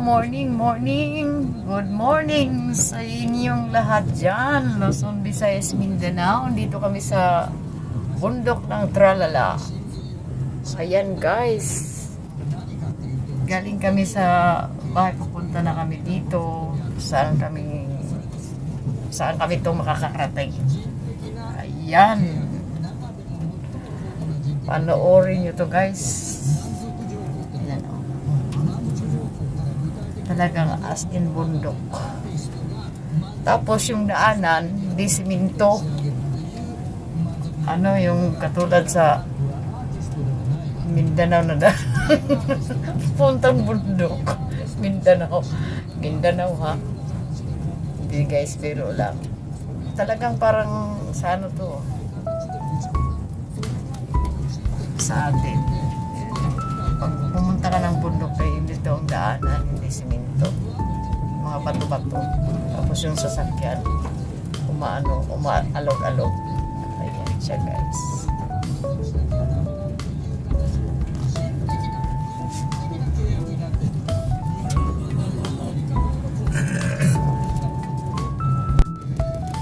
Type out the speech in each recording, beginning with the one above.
morning, morning. Good morning sa inyong lahat dyan. Luzon, Visayas, Mindanao. Dito kami sa bundok ng Tralala. Ayan guys. Galing kami sa bahay. Pupunta na kami dito. Saan kami saan kami itong makakarating. Ayan. Panoorin nyo to guys. Ayan o. Talagang as in bundok. Tapos yung daanan, di siminto. Ano yung katulad sa Mindanao na da. Puntang bundok. Mindanao. Mindanao ha. Hindi guys, pero lang. Talagang parang sa ano to. Sa atin. Pag pumunta ka ng bundok ay hindi to ang daanan, hindi siminto. Mga bato-bato. Tapos yung sasakyan, umaano, umaalog-alog. Ayan siya guys.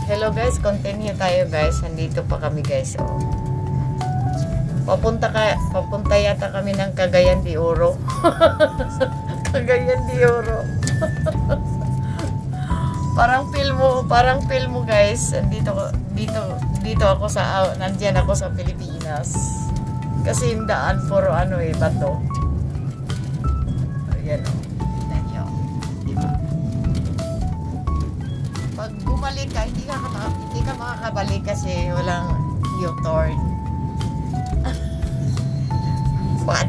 Hello guys, continue tayo guys. Nandito pa kami guys. Oh. Papunta ka, papunta yata kami ng Cagayan de Oro. Cagayan de Oro. parang filmo, parang filmo guys. Dito dito dito ako sa ah, nandiyan ako sa Pilipinas. Kasi yung daan puro ano eh bato. Ayan oh. Tignan niyo. Di ba? Pag bumalik ka, hindi ka, hindi ka makakabalik kasi walang U-turn.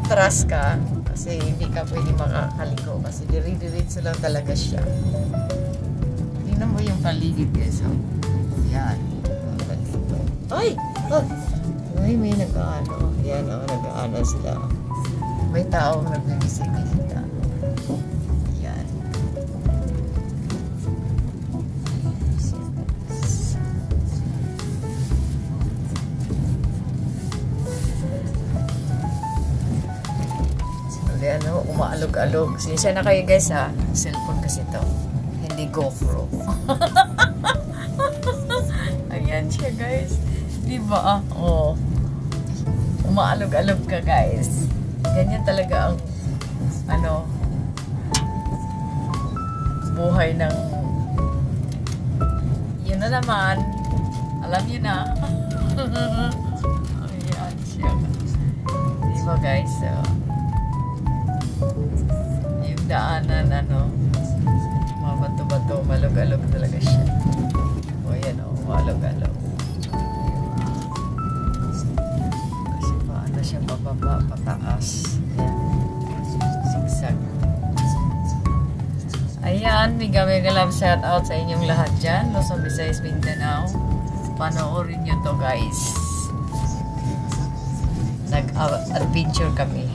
Patras ka kasi hindi ka pwede makakaliko kasi diri-diritso lang talaga siya. Tingnan mo yung paligid guys. Oh. Yan. Ay! Oh! Ay, may nag-ano. Yan, oh, nag-ano sila. May taong nagbibisita. Umaalog-alog. Sinsya na kayo guys ha. Cellphone kasi to. Hindi GoPro. Ayan siya guys. Di ba? Oo. Umaalog-alog ka guys. Ganyan talaga ang ano buhay ng yun na naman alam niyo na ayan siya di ba guys so, daanan ano mga bato-bato malog-alog talaga siya o yan o malog-alog kasi paano siya pababa pataas yan zigzag Ayan, mega mega love shout out sa inyong lahat dyan. Luzon, Visayas, Mindanao. Panoorin nyo to guys. Nag-adventure kami.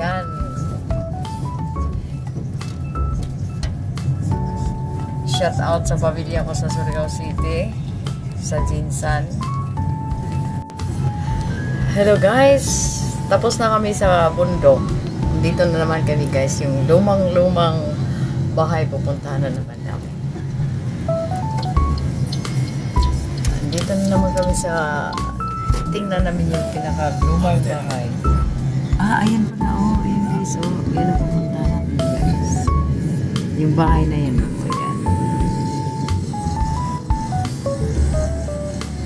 Ayan. Shout out sa pamilya ko sa Surigao City. Sa Jinsan. Hello guys! Tapos na kami sa bundok. Dito na naman kami guys, yung lumang-lumang bahay pupuntahan na naman namin. Dito na naman kami sa tingnan namin yung pinaka-lumang bahay. Ah, ayan pala guys, oh, yun ang pupuntahan namin guys. Yung bahay na yan, oh, ayan.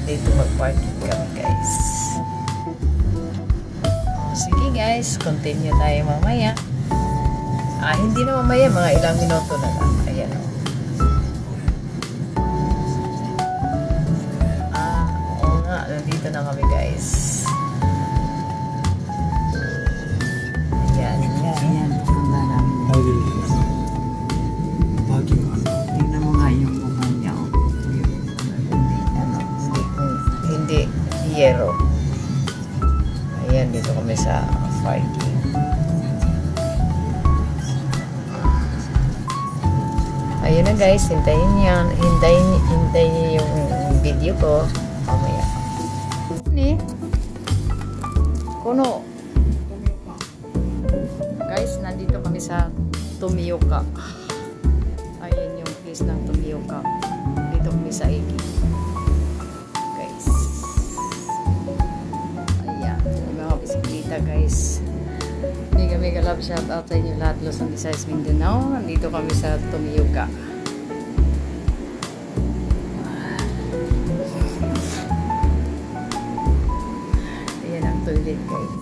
Dito mag-parking kami guys. Oh, sige guys, continue tayo mamaya. Ah, hindi na mamaya, mga ilang minuto na lang. Ayan o. yero. Ayan, dito kami sa parking. Ayun na guys, hintayin niyo, hintayin, hintayin niyo yung video ko. Mamaya. Ni? Kuno. guys, nandito kami sa Tomioka. Ayan yung place ng Tomioka. Dito kami sa Iki. Bisikleta guys. Mega mega love shout out sa inyo lahat Luzon, Visayas, Mindanao. Nandito kami sa Tomioka. Ayan ang toilet guys.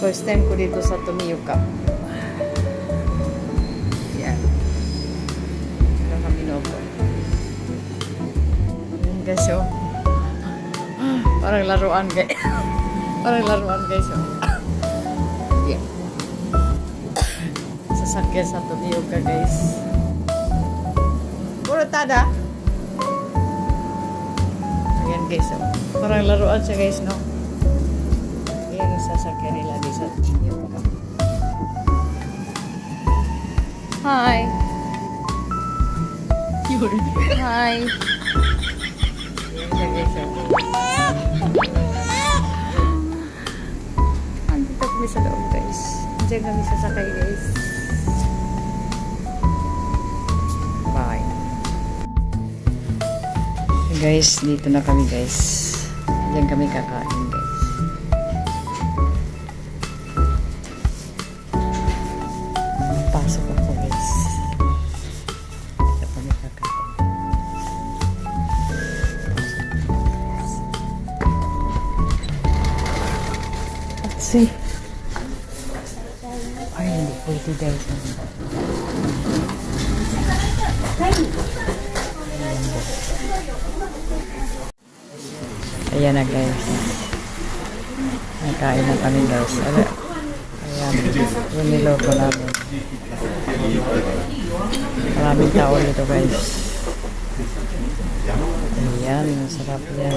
First time ko dito sa Tomioka. Yan. Ano kami nopo. Ayan guys oh. Parang laruan guys. Parang laruan guys. Yan. Sasakyan sa Tomioka guys. Puro tada. Ayan guys oh. Parang laruan siya guys no. Ayan ang sasakyan nila sa Tomioka. Hi. Hi. Ayan siya guys oh. Andito kami sa loob guys. Diyan kami sasakay guys. Bye. Guys, dito na kami guys. Diyan kami kakain See. Ay, hindi pwede guys. Ayan na guys. Nakain na kami guys. Ala, ayan. Yung niloto namin. Maraming tao dito guys. Ayan, masarap yan.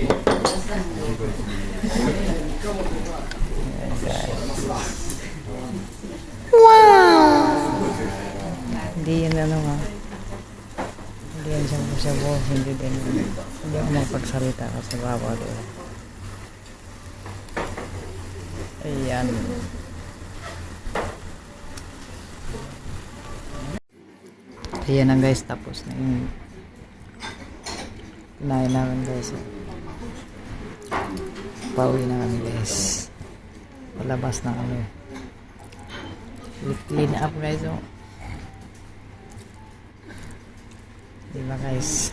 Ayan guys. Hindi yan ano ha. Hindi yan siyang sabo. Hindi din. Hindi ako magpagsalita kasi bawal eh. Ayan. Ayan na guys. Tapos na yung kinain namin guys. Pauwi na kami guys. Palabas na kami. Clean up guys. Oh. Diba guys?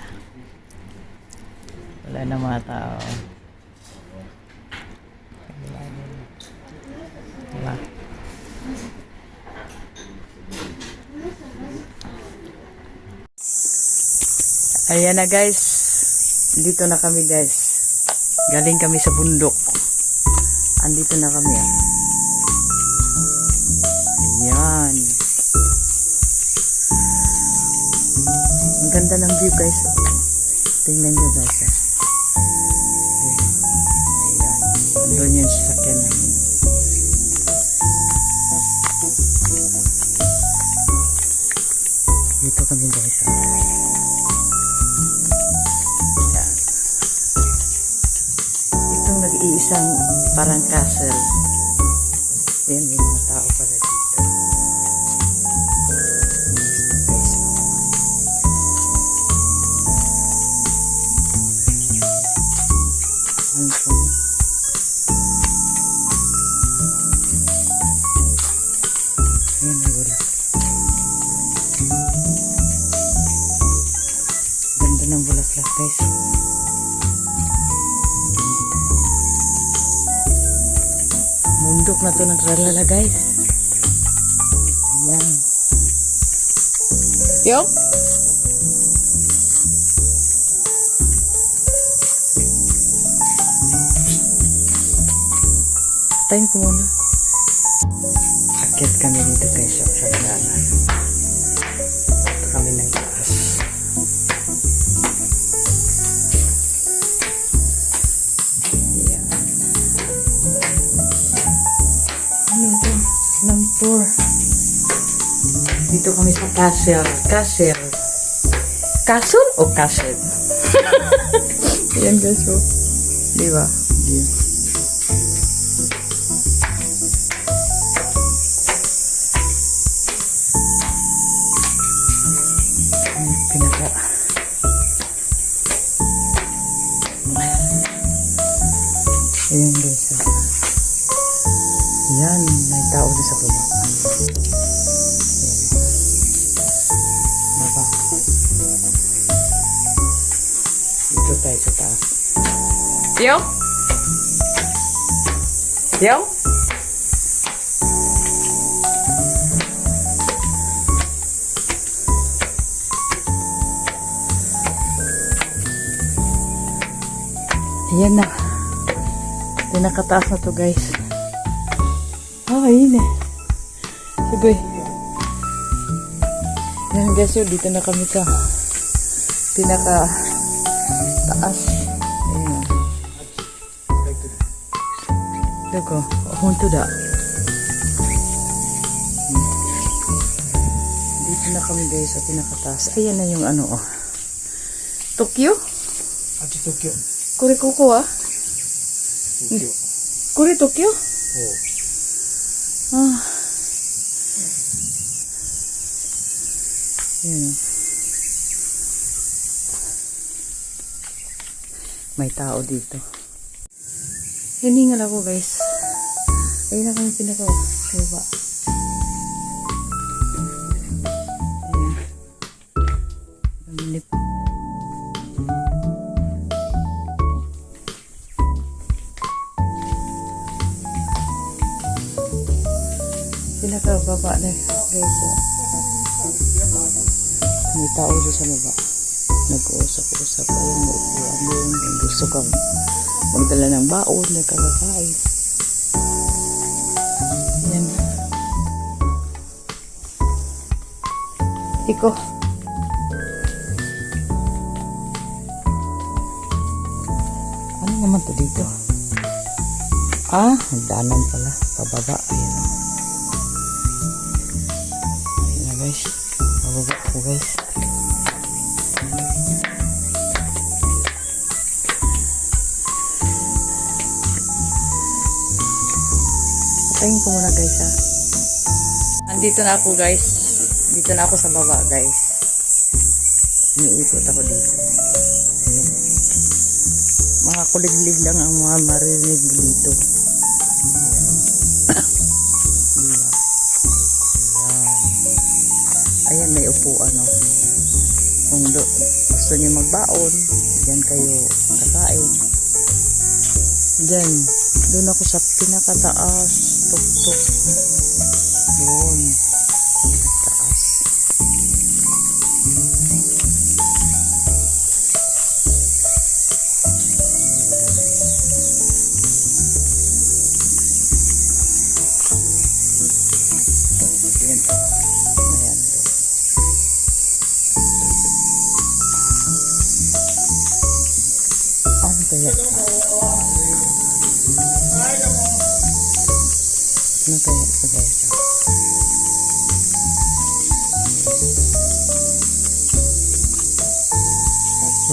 Wala na mga tao. Na. Diba? Ayan na guys. Dito na kami guys. Galing kami sa bundok. Andito na kami. ah. Ayan. Ang ganda ng view guys. oh. Tingnan nyo guys. ah. Ayan. Andun yung sasakyan namin. Dito kami guys. Nag-iisang parang castle. Ayan, may mga tao pala dito. Mundok na to ng tralala, guys. Ayan. Yo? Time ko muna. Akit kami dito guys sa sa Dito kami sa castle. Castle. Castle o castle? Ayan guys oh. Di Yo? Yo? Ayan na. Pinakataas na to guys. Ah, ayun eh. Sige. Yan guys, yun, dito na kami sa pinaka taas. Dako, hunto da. Hmm. Dito na kami guys sa pinakataas. Ayan na yung ano oh. Tokyo? Achi Tokyo. Kure koko ah? Tokyo. Kure Tokyo? Oh. Ah. Yan. oh. May tao dito. Hiningal ako guys. Ayun na kami pinaka baba. Ayan. Ang lip. Pinakababa na guys. May tao doon sa baba. Nag-uusap-usap. Ayun, may upuan. Kung gusto kang magdala ng baon, nagkakakain. Yan. Iko. Ano naman to dito? Ah, hagdanan pala. Pababa. Ayan o. Ayan na guys. Pababa po guys. Patayin ko muna guys ha. Andito na ako guys. Dito na ako sa baba guys. Umiikot ako dito. Mga kuliglig lang ang mga marinig dito. Diba? Ayan. Ayan, may upuan o. Kung do- gusto niyo magbaon, diyan kayo kakain. Diyan, doon ako sa pinakataas, tuk-tuk. Doon, taas. Ayan. Ayan. Ano kaya ito? Ito guys?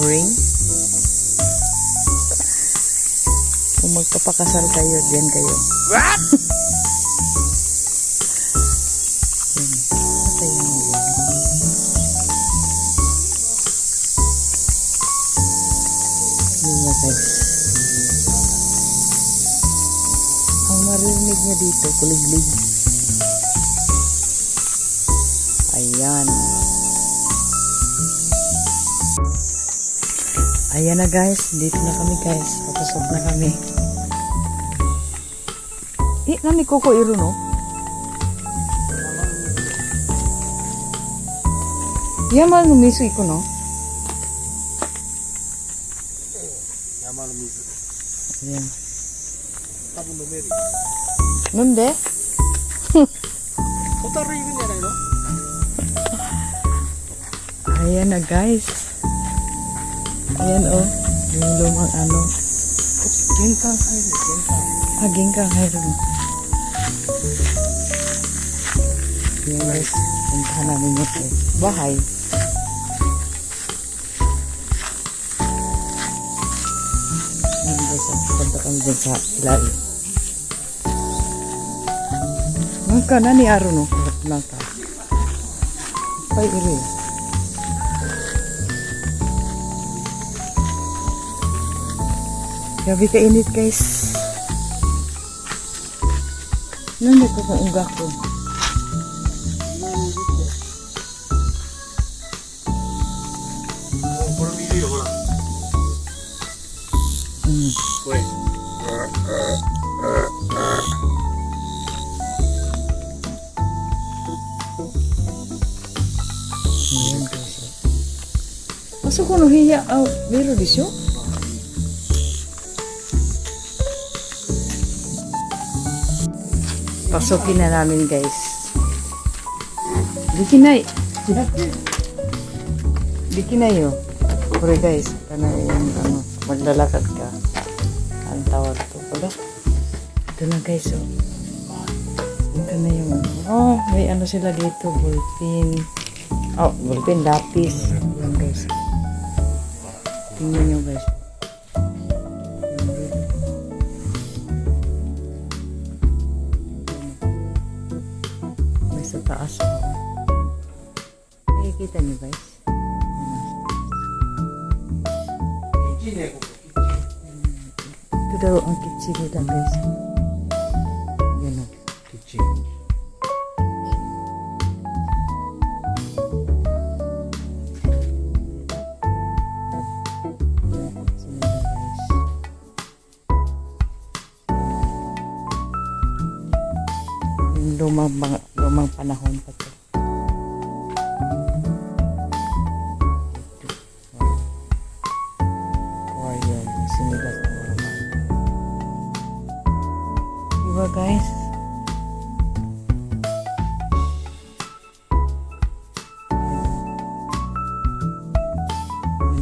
Ring? Kung magpapakasal kayo, diyan kayo. What? Dito, kuliglig. Ayan. Ayan na guys, dito na kami guys. Papasok na kami. Eh, nani koko iro no? Yaman numisu iko no? Yama no mizu. Ayan. Tabu 뭔데? 호타로 입은 게 아니라? Ayan na guys. Ayan o. Oh, yung lumang ano. Gengkang Hyrule. Gengkang. Ah, Gengkang Hyrule. Ayan guys. Puntahan namin yung eh. bahay. Ayan guys. Punta kami dyan. か何あるのなんかいっぱいいるよ Gabi kainit guys. Nandito ko ang unggak ko. Mm. Pasok ko no hiya. Oh, meron di siya? Pasukin na namin guys. Di kinay. Di kinay oh. Pure guys. Kana yung ano, maglalakad ka. Ang tawag to pala. Ito na guys oh. Ito na yung. Oh, may ano sila dito. Ballpen. Oh, ballpen, lapis. Yan guys. Tingnan nyo guys. Lumang, lumang panahon pa to. Aquarium. Sinilas ng mga bata. Diba guys?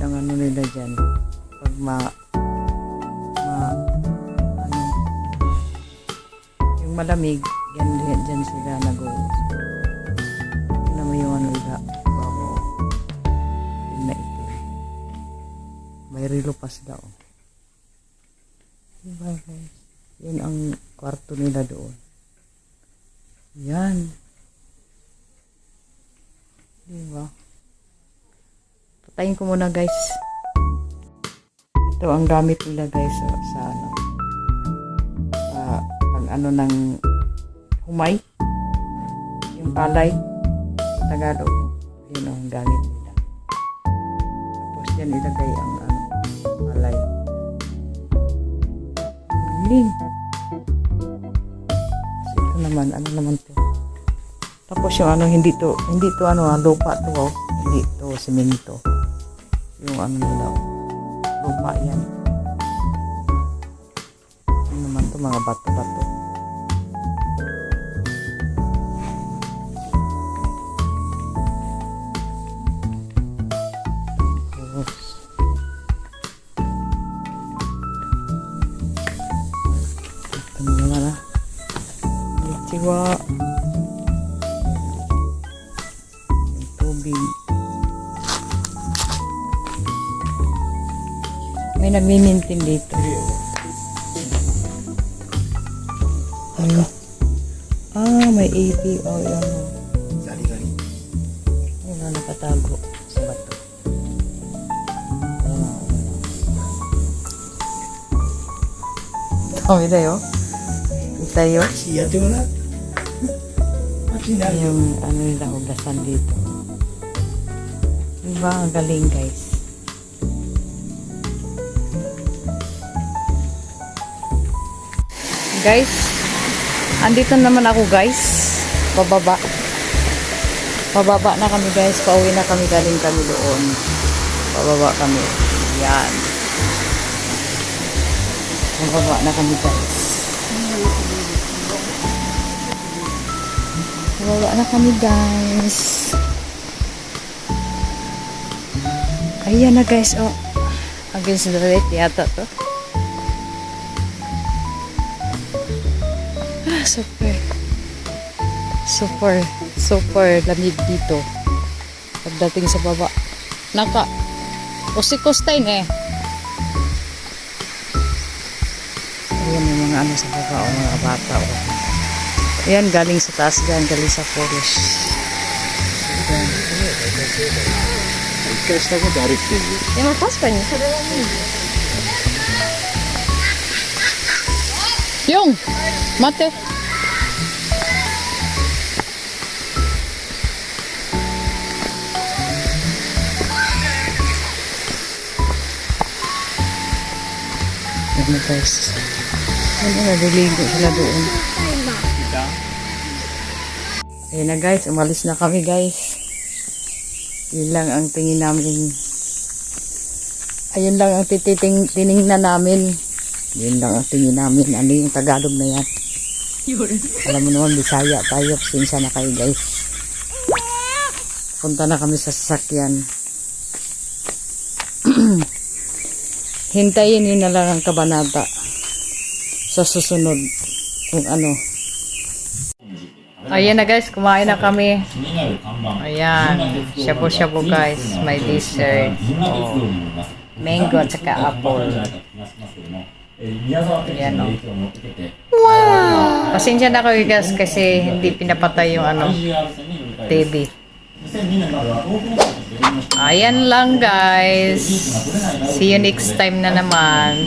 Ang ano nila dyan. Pag ma... ma... ano... Yung malamig, Diba guys? Yun ang kwarto nila doon. Yan. Diba? Patayin ko muna guys. Ito ang gamit nila guys sa, sa ano. Sa pag ano ng humay. Yung alay. Sa Tagalog. Yun ang gamit nila. Tapos yan ilagay ang ano, alay. Galing. So, ito naman, ano naman to? Tapos yung ano, hindi to, hindi to ano, ah, lupa to, oh. Hindi to, simento. Yung ano nila, oh. lupa yan. Ano naman to, mga bato-bato. luwa yung tubig. May nagmimintin dito. Ano ah may APO oh, yun. Sali-sali. Yun na nakatago sa bato. Oh, mira yo. Está yo. Sí, ya tengo. Yung ano nila hugasan dito. Diba? Ang galing guys. Guys, andito naman ako guys. Pababa. Pababa na kami guys. Pauwi na kami. Galing kami doon. Pababa kami. Yan. Pababa na kami guys. Pababa na kami guys. Ayan na guys. Oh. Against the light yata to. Ah, super. Super. Super lamig dito. Pagdating sa baba. Naka. Usikostay eh. Ayan yung mga ano sa baba o mga bata o. Ayan, galing sa taas dyan, galing sa forest. Ayan. Kasi ako direct yun. Ayan, mataas pa niyo. Yung! Mate! Ayan na guys. Ayan na, naliligo sila doon. Ayun na guys, umalis na kami guys. Yun lang ang tingin namin. Ayun lang ang tititing, tiningnan namin. Yun lang ang tingin namin. Ano yung Tagalog na yan? Alam mo naman, Bisaya tayo. Pasensya na kayo guys. Punta na kami sa sasakyan. Hintayin nyo na lang ang kabanata sa susunod kung ano. Ayan na guys, kumain na kami. Ayan, shabu-shabu guys, may dessert. Oh, mango at saka apple. Ayan o. Pasensya na kayo guys kasi hindi pinapatay yung ano, TV. Ayan lang guys. See you next time na naman.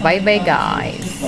Bye bye guys.